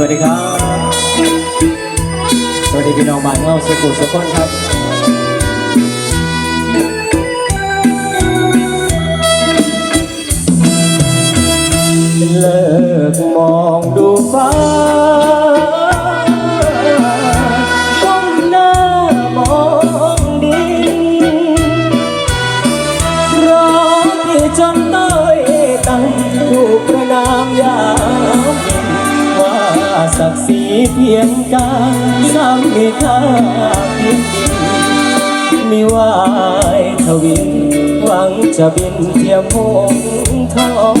วัสดีครับ สวัสดีพี่น้องบ้านเงาสุขุสุขคนครับ เพียงกายซ้ำมีค่าเพียงดินมีวายทวินหวังจะบินเทียมหงทอง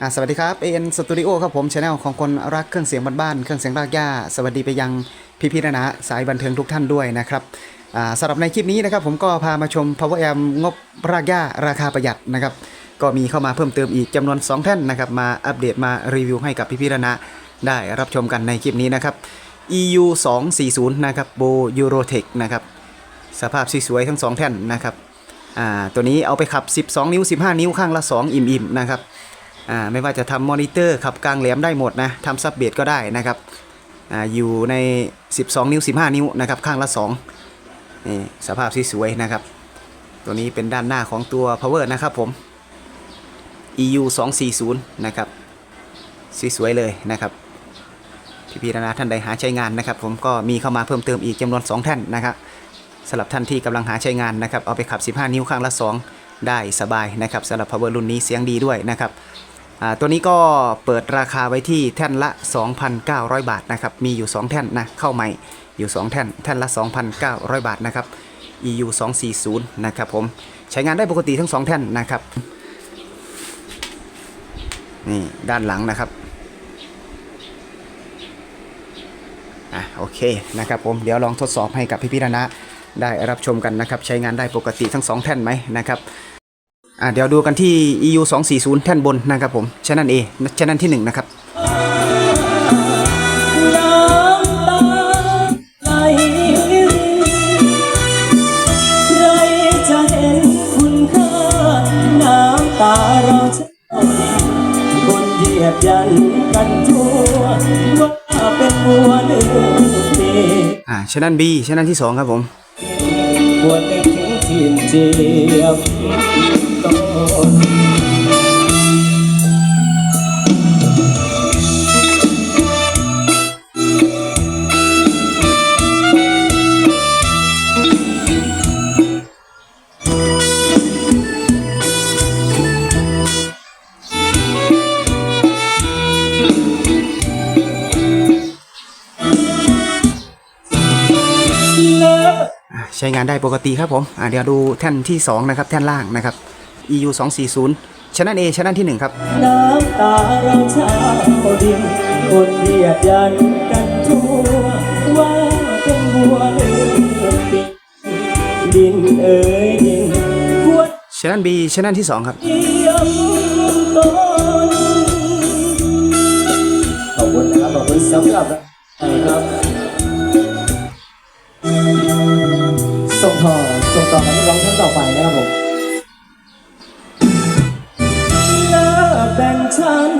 อ่าสวัสดีครับ AN Studio ครับผมช anel ของคนรักเครื่องเสียงบ้านๆเครื่องเสียงรากหญ้า สวัสดีไปยังพี่พี่นะนะสายบันเทิงทุกท่านด้วยนะครับอ่าสำหรับในคลิปนี้นะครับผมก็พามาชม Power Amp งบรากหญ้าราคาประหยัดนะครับ ก็มีเข้ามาเพิ่มเติมอีกจำนวน 2 แท่นนะครับมาอัปเดตมารีวิวให้กับพี่พี่ๆนะได้รับชมกันในคลิปนี้นะครับ EU 240นะครับ Bo Eurotech นะครับสภาพสวยๆทั้ง 2 แท่นนะครับตัวนี้เอาไปขับ 12 นิ้ว 15 นิ้วข้างละ 2 อิ่มๆนะครับไม่ว่าจะทำมอนิเตอร์ขับกลางแหลมได้หมดนะทำซับเบสก็ได้นะครับออยู่ใน 12 นิ้ว 15 นิ้วนะครับข้างละ2นี่สภาพสวยๆนะครับ ตัวนี้เป็นด้านหน้าของตัว power นะครับผม EU 240นะครับสวยๆเลยนะครับพี่ๆนะท่านใดหาใช้งานนะครับ ผมก็มีเข้ามาเพิ่มเติมอีกจำนวน2แท่านนะครับสำหรับท่านที่กำลังหาใช้งานนะครับเอาไปขับ 15 นิ้วข้างละ 2 ได้สบายนะครับสำหรับ power รุ่นนี้เสียงดีด้วยนะครับตัวนี้ก็เปิดราคาไว้ที่แท่นละ 2,900 บาทนะครับมีอยู่ 2 แท่นนะเข้าใหม่อยู่ 2 แท่นแท่นละ 2,900 บาทนะครับ EU 240นะครับผมใช้งานได้ปกติทั้ง 2 แท่นนะครับ นี่ด้านหลังนะครับอะโอเคนะครับผมเดี๋ยวลองทดสอบให้กับพี่พี่นะได้รับชมกันนะครับใช้งานได้ปกติทั้ง 2 แท่นไหมนะครับอะเดี๋ยวดูกันที่ EU 240 แท่นบนนะครับผมชั้นันเอชั้นันที่ 1 นะครับ อ่าชนัน B ชนันที่สองครับผมควรนึกถึงทีมเจียมต้น ใช้งานได้ปกติครับผมเดี๋ยวดูแท่นที่ 2 นะครับ แท่นล่างนะครับ EU 240ชั้นนั้น A ชั้นนั้นที่ 1 ครับ น้ำตาเราชาวดินคนเหยียดยันกันทั่วว่าเป็นบัวเลือปีดินเอ่ยดินควรชนัน B ชั้นนั้นที่ 2 ครับ เยี่ยมต้นขอบคุณนะครับขอบคุณสำหรับนะครับ ส่งต่อส่งต่อมาที่ร้องท่านต่อไปนะครับผมเลิกแบ่งฉัน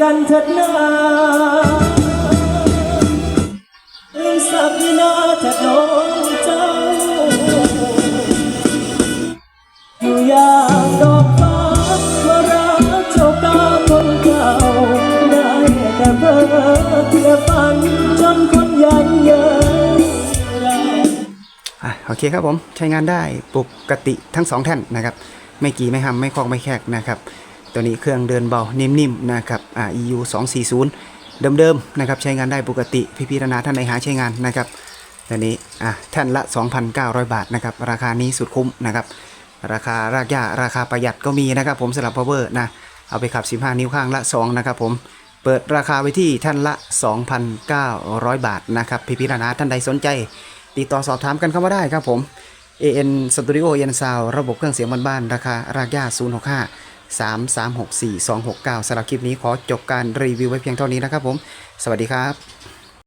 กันเถิดนาลืมสักวินาเถิดน้องเจ้าอยู่ยา เคครับผมใช้งานได้ปกติทั้ง 2 แท่นนะครับ ไม่กี่ไม่ห้ำไม่คลอกไม่แคกนะครับ ตัวนี้เครื่องเดินเบานิ่มๆนะครับอ่า EU 240 เดิมๆนะครับใช้งานได้ปกติพี่พี่ๆนาท่านใดหาใช้งานนะครับตัวนี้อะแท่นละ 2,900 บาทนะครับราคานี้สุดคุ้มนะครับราคารากหญ้าราคาประหยัดก็มีนะครับผมสำหรับ power นะเอาไปขับ 15 นิ้วข้างละ 2 นะครับผมเปิดราคาไว้ที่ท่านละ 2,900 บาทนะครับพี่พี่ๆนาท่านใดสนใจ ติดต่อสอบถามกันเข้ามาได้ครับผม AN Studio AN Sound ระบบเครื่องเสียงบ้านๆราคารากหญ้า065 3364 269สำหรับคลิปนี้ขอจบการรีวิวไว้เพียงเท่านี้นะครับผม สวัสดีครับ